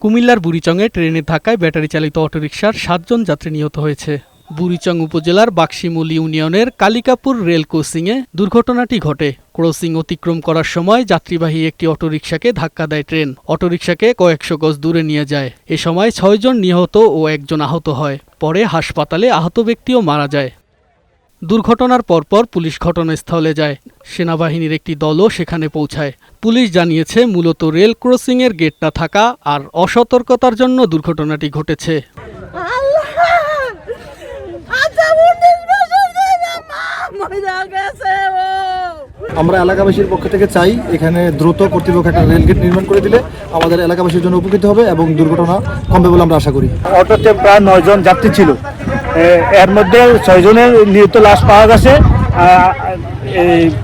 কুমিল্লার বুড়িচংয়ে ট্রেনের ধাক্কায় ব্যাটারি চালিত অটোরিকশার সাতজন যাত্রী নিহত হয়েছে। বুড়িচং উপজেলার বাক্সিমুল ইউনিয়নের কালিকাপুর রেল ক্রসিংয়ে দুর্ঘটনাটি ঘটে। ক্রসিং অতিক্রম করার সময় যাত্রীবাহী একটি অটোরিকশাকে ধাক্কা দেয় ট্রেন। অটোরিকশাকে কয়েকশো গজ দূরে নিয়ে যায়। এ সময় ছয়জন নিহত ও একজন আহত হয়। পরে হাসপাতালে আহত ব্যক্তিও মারা যায়। দুর্ঘটনার পরপর পুলিশ ঘটনাস্থলে যায়। সেনাবাহিনীর একটি দলও সেখানে পৌঁছায়। পুলিশ জানিয়েছে মূলত রেল ক্রসিংয়ের গেটটা থাকা আর অসতর্কতার জন্য দুর্ঘটনাটি ঘটেছে। আমরা এলাকাবাসীর পক্ষ থেকে চাই এখানে দ্রুত কর্তৃপক্ষ একটা রেলগেট নির্মাণ করে দিলে আমাদের এলাকাবাসীর জন্য উপকৃত হবে এবং দুর্ঘটনা কমবে বলে আমরা আশা করি। অটোতে প্রায় নয়জন যাত্রী ছিল। এর মধ্যে ছয়জনের নিহত লাশ পাওয়া গেছে।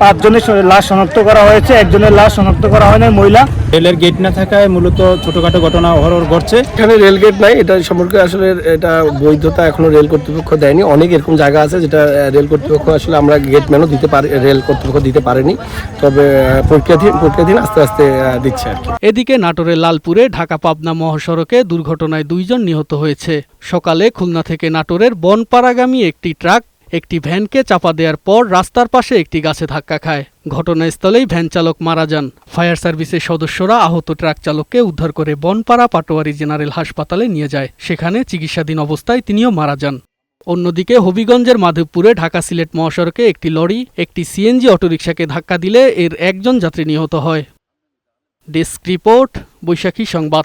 পাঁচজনের লাশ শনাক্ত করা হয়েছে একজনের লাশ শনাক্ত করা হয় না মহিলা। রেলের গেট না থাকায় মূলত ছোটখাটো ঘটনা অহরহ ঘটছে। এখানে রেলগেট নাই এটা সম্পর্কে আসলে এটা বৈধতা এখনও রেল কর্তৃপক্ষ দেয়নি। অনেক এরকম জায়গা আছে যেটা রেল কর্তৃপক্ষ আসলে আমরা গেট ম্যানও দিতে পারি রেল কর্তৃপক্ষ দিতে পারেনি। তবে প্রক্রিয়াধীন প্রক্রিয়াধীন আস্তে আস্তে দিচ্ছে আর কি। এদিকে নাটোরের লালপুরে ঢাকা পাবনা মহাসড়কে দুর্ঘটনায় দুইজন নিহত হয়েছে। সকালে খুলনা থেকে নাটোরের বনপাড়াগামী একটি ট্রাক একটি ভ্যানকে চাপা দেওয়ার পর রাস্তার পাশে একটি গাছে ধাক্কা খায়। ঘটনাস্থলেই ভ্যান চালক মারা যান। ফায়ার সার্ভিসের সদস্যরা আহত ট্রাক চালককে উদ্ধার করে বনপাড়া পাটোয়ারি জেনারেল হাসপাতালে নিয়ে যায়। সেখানে চিকিৎসাধীন অবস্থায় তিনিও মারা যান। অন্যদিকে হবিগঞ্জের মাধবপুরে ঢাকা সিলেট মহাসড়কে একটি লরি, একটি সিএনজি অটোরিকশাকে ধাক্কা দিলে এর একজন যাত্রী নিহত হয়। ডেস্ক রিপোর্ট, বৈশাখী সংবাদ।